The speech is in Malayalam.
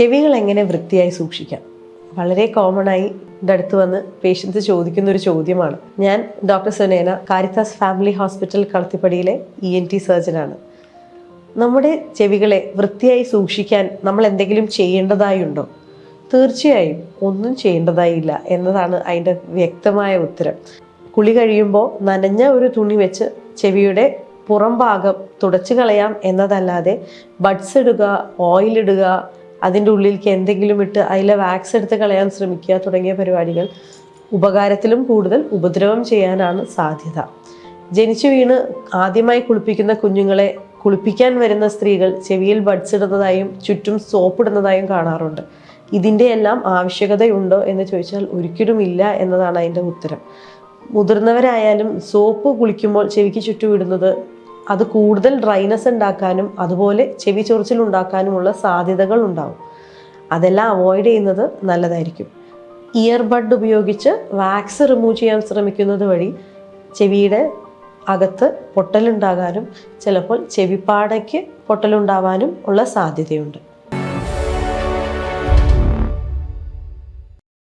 ചെവികൾ എങ്ങനെ വൃത്തിയായി സൂക്ഷിക്കാം? വളരെ കോമൺ ആയി അടുത്ത് വന്ന് പേഷ്യൻസ് ചോദിക്കുന്ന ഒരു ചോദ്യമാണ്. ഞാൻ doctor Sunena Caritas family hospital കളത്തിപ്പടിയിലെ E N T സർജനാണ് നമ്മുടെ ചെവികളെ വൃത്തിയായി സൂക്ഷിക്കാൻ നമ്മൾ എന്തെങ്കിലും ചെയ്യേണ്ടതായുണ്ടോ തീർച്ചയായും ഒന്നും ചെയ്യേണ്ടതായില്ല എന്നതാണ് അതിന്റെ വ്യക്തമായ ഉത്തരം. കുളി കഴിയുമ്പോൾ നനഞ്ഞ ഒരു തുണി വെച്ച് ചെവിയുടെ പുറം ഭാഗം തുടച്ചു കളയാം എന്നതല്ലാതെ ബഡ്സ് ഇടുക ഓയിൽ ഇടുക അതിന്റെ ഉള്ളിലേക്ക് എന്തെങ്കിലും ഇട്ട് അതിലെ വാക്സ് എടുത്ത് കളയാൻ ശ്രമിക്കുക തുടങ്ങിയ പരിപാടികൾ ഉപകാരത്തിലും കൂടുതൽ ഉപദ്രവം ചെയ്യാനാണ് സാധ്യത. ജനിച്ചു വീണ് ആദ്യമായി കുളിപ്പിക്കുന്ന കുഞ്ഞുങ്ങളെ കുളിപ്പിക്കാൻ വരുന്ന സ്ത്രീകൾ ചെവിയിൽ ബഡ്സ് ഇടുന്നതായും ചുറ്റും സോപ്പ് ഇടുന്നതായും കാണാറുണ്ട്. ഇതിന്റെ എല്ലാം ആവശ്യകതയുണ്ടോ എന്ന് ചോദിച്ചാൽ ഒരിക്കലും ഇല്ല എന്നതാണ് അതിന്റെ ഉത്തരം. മുതിർന്നവരായാലും സോപ്പ് കുളിക്കുമ്പോൾ ചെവിക്ക് ചുറ്റും ഇടുന്നത് അത് കൂടുതൽ ഡ്രൈനസ് ഉണ്ടാക്കാനും അതുപോലെ ചെവി ചൊറിച്ചിൽ ഉണ്ടാക്കാനുമുള്ള സാധ്യതകൾ ഉണ്ടാവും. അതെല്ലാം അവോയ്ഡ് ചെയ്യുന്നത് നല്ലതായിരിക്കും. ഇയർബഡ് ഉപയോഗിച്ച് വാക്സ് റിമൂവ് ചെയ്യാൻ ശ്രമിക്കുന്നത് വഴി ചെവിയുടെ അകത്ത് പൊട്ടലുണ്ടാകാനും ചിലപ്പോൾ ചെവിപ്പാടയ്ക്ക് പൊട്ടലുണ്ടാവാനും ഉള്ള സാധ്യതയുണ്ട്.